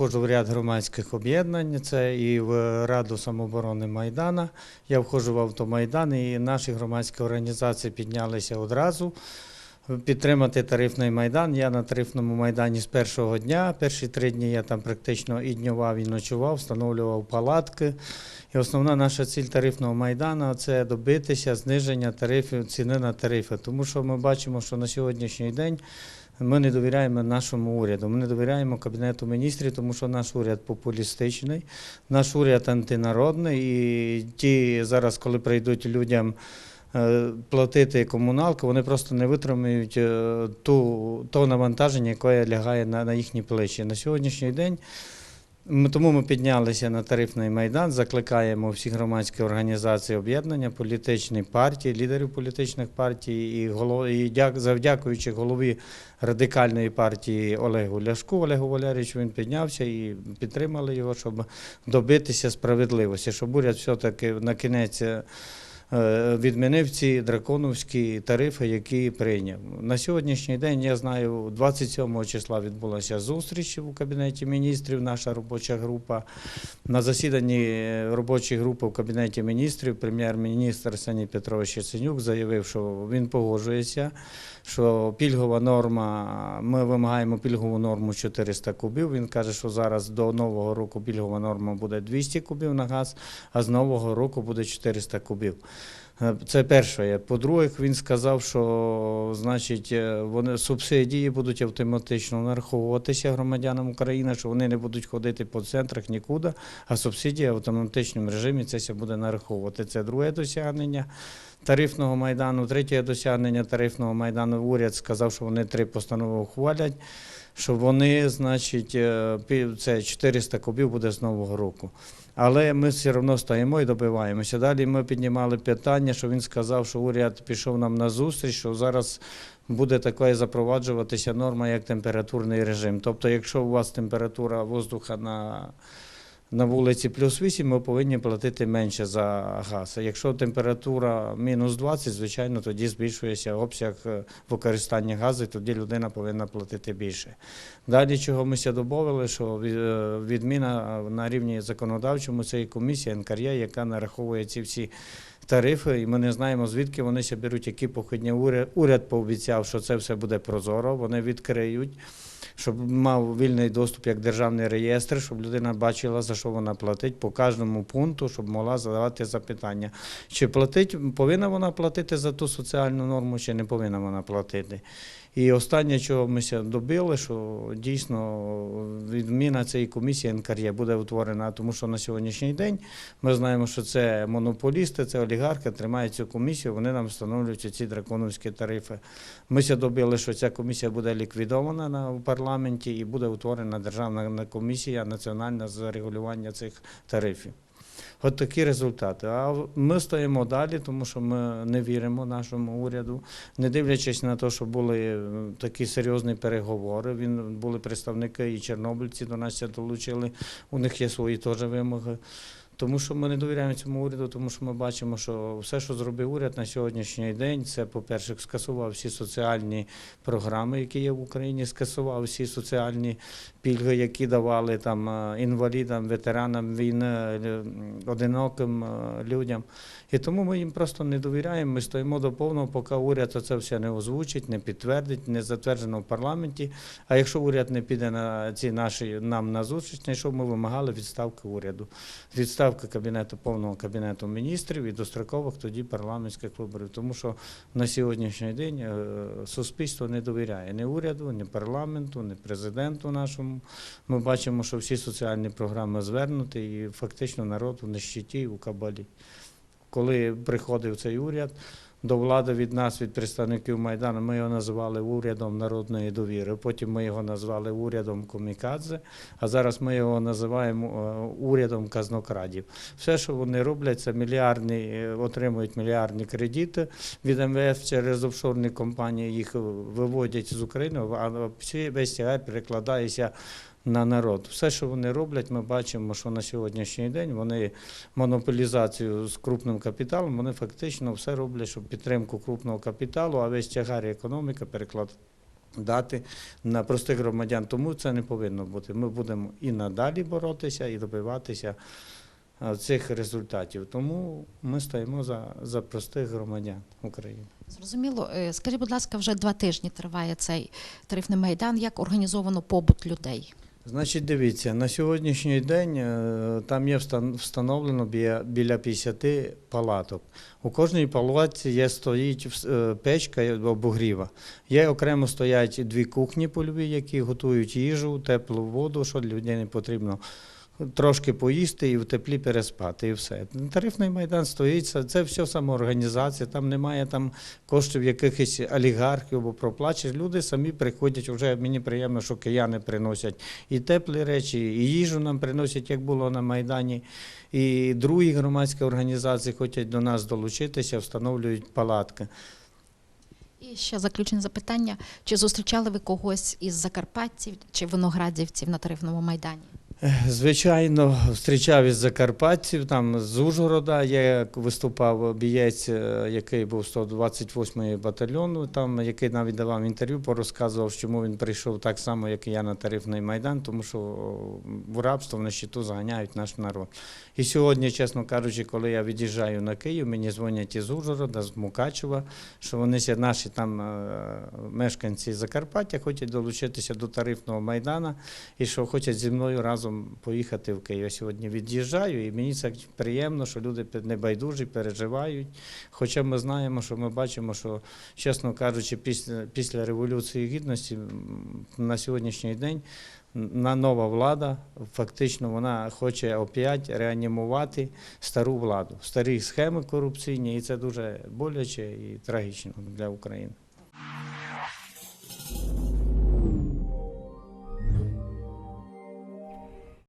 входжу в ряд громадських об'єднань. Це і в Раду самооборони Майдана. Я входжу в автомайдан, і наші громадські організації піднялися одразу. Підтримати тарифний майдан. Я на тарифному майдані з першого дня. Перші три дні я там практично і днював, і ночував, встановлював палатки. І основна наша ціль тарифного майдану це добитися зниження тарифів, ціни на тарифи. Тому що ми бачимо, що на сьогоднішній день ми не довіряємо нашому уряду. Ми не довіряємо кабінету міністрів, тому що наш уряд популістичний, наш уряд антинародний. І ті зараз, коли прийдуть людям. е, Платити комуналку, вони просто не витримують е, ту, то навантаження, яке лягає на, на їхні плечі. На сьогоднішній день тому ми піднялися на тарифний майдан, закликаємо всі громадські організації об'єднання, політичні партії, лідерів політичних партій і, голов, і дяк, завдякуючи голові радикальної партії Олегу Ляшку, Олегу Валерійовичу, він піднявся і підтримали його, щоб добитися справедливості, щоб уряд все-таки на кінець. Е, Відмінив ці драконовські тарифи, які прийняв. На сьогоднішній день я знаю, 27 числа відбулася зустріч у кабінеті міністрів, наша робоча група. На засіданні е, робочої групи в кабінеті міністрів прем'єр-міністр Арсеній Петрович Яценюк заявив, що він погоджується, що пільгова норма, ми вимагаємо пільгову норму 400 кубів. Він каже, що зараз до нового року пільгова норма буде 200 кубів на газ, а з нового року буде 400 кубів. Е, Це перше. По-друге, він сказав, що значить е, вони субсидії будуть автоматично нараховуватися громадянам України, що вони не будуть ходити по центрах нікуди, а субсидії в автоматичному режимі це буде нараховувати. Це друге досягнення тарифного майдану. Третє досягнення тарифного майдану. Уряд сказав, що вони три постанови ухвалять. Що вони, значить, е, це 400 кубів буде з нового року. Але ми все одно стоїмо і добиваємося. Далі ми піднімали питання, що він сказав, що уряд пішов нам на зустріч, що зараз буде така запроваджуватися норма, як температурний режим. Тобто, якщо у вас температура воздуха на, на вулиці плюс 8, ми повинні платити менше за газ. А якщо температура мінус 20, звичайно, тоді збільшується обсяг е, використання газу, і тоді людина повинна платити більше. Далі, чого ми ся домовили, що е, відміна на рівні законодавчому це і комісія НКРЄ, яка нараховує ці всі тарифи, і ми не знаємо, звідки вони ся беруть, які походні уряд, уряд пообіцяв, що це все буде прозоро, вони відкриють. Щоб мав вільний доступ як державний реєстр, щоб людина бачила, за що вона платить по кожному пункту, щоб могла задавати запитання. Чи платить, повинна вона платити за ту соціальну норму, чи не повинна вона платити. І останнє, чого ми ся добили, що дійсно відміна цієї комісії НКРЄ буде утворена, тому що на сьогоднішній день ми знаємо, що це монополісти, це олігархи, тримають цю комісію, вони нам встановлюють ці драконовські тарифи. Ми ся добили, що ця комісія буде ліквідована на, в парламенті і буде утворена державна комісія національна з регулювання цих тарифів. От такі результати. А ми стоїмо далі, тому що ми не віримо нашому уряду, не дивлячись на те, що були е, такі серйозні переговори. Він були представники і чорнобильці до нас долучили. У них є свої теж вимоги. Тому що ми не довіряємо цьому уряду, тому що ми бачимо, що все, що зробив уряд на сьогоднішній день, це, по-перше, скасував всі соціальні програми, які є в Україні, скасував всі соціальні пільги, які давали там е, інвалідам, ветеранам війни, е, одиноким е, людям. І тому ми їм просто не довіряємо. Ми стоїмо до повного, поки уряд це все не озвучить, не підтвердить, не затверджено в парламенті. А якщо уряд не піде на ці наші нам на зустріч, на що ми вимагали відставки уряду, відставки кабінету повного кабінету міністрів і дострокових тоді парламентських виборів. Тому що на сьогоднішній день е, суспільство не довіряє ні уряду, ні парламенту, ні президенту нашому. Ми бачимо, що всі соціальні програми звернуті, і фактично народ в нищеті у кабалі. Коли приходив цей уряд до влади від нас, від представників Майдану, ми його називали урядом народної довіри. Потім ми його назвали урядом комікадзе, а зараз ми його називаємо е, урядом казнокрадів. Все, що вони роблять, це мільярдні, е, отримують мільярдні кредити від МВФ через офшорні компанії, їх виводять з України, а весь тягар перекладається на народ. Все, що вони роблять, ми бачимо, що на сьогоднішній день вони монополізацію з крупним капіталом, вони фактично все роблять, щоб підтримку крупного капіталу, а весь тягар і економіка переклад, дати на простих громадян. Тому це не повинно бути. Ми будемо і надалі боротися, і добиватися цих результатів. Тому ми стоїмо за, за простих громадян України. Зрозуміло. Е, Скажіть, будь ласка, вже два тижні триває цей тарифний майдан. Як організовано побут людей? Значить, дивіться, на сьогоднішній день е, там є встановлено біля, біля 50 палаток. У кожній палатці є стоїть е, печка обогріва. Є окремо стоять дві кухні польові, які готують їжу, теплу воду, що для людей не потрібно. Трошки поїсти і в теплі переспати, і все. Тарифний майдан стоїть, це- це все самоорганізація, там немає там коштів якихось олігархів або проплачеш. Люди самі приходять. Вже мені приємно, що кияни приносять і теплі речі, і їжу нам приносять, як було на Майдані. І другі громадські організації хочуть до нас долучитися, встановлюють палатки. І ще заключне запитання: чи зустрічали ви когось із закарпатців чи виноградівців на тарифному майдані? Звичайно, зустрічав із закарпатців, там з Ужгорода є, виступав бієць, е, який був 128-ї батальйону, там, який навіть давав інтерв'ю, порозказував, чому він прийшов так само, як і я на тарифний майдан, тому що в рабство на щиту заганяють наш народ. І сьогодні, чесно кажучи, коли я від'їжджаю на Київ, мені дзвонять із Ужгорода, з Мукачева, що вони ся- наші там е, мешканці Закарпаття хочуть долучитися до тарифного майдана і що хочуть зі мною разом поїхати в Київ. Я сьогодні від'їжджаю, і мені це приємно, що люди небайдужі, переживають. Хоча ми знаємо, що ми бачимо, що, чесно кажучи, після, після Революції Гідності на сьогоднішній день на нова влада фактично вона хоче опять реанімувати стару владу, старі схеми корупційні, і це дуже боляче і трагічно для України.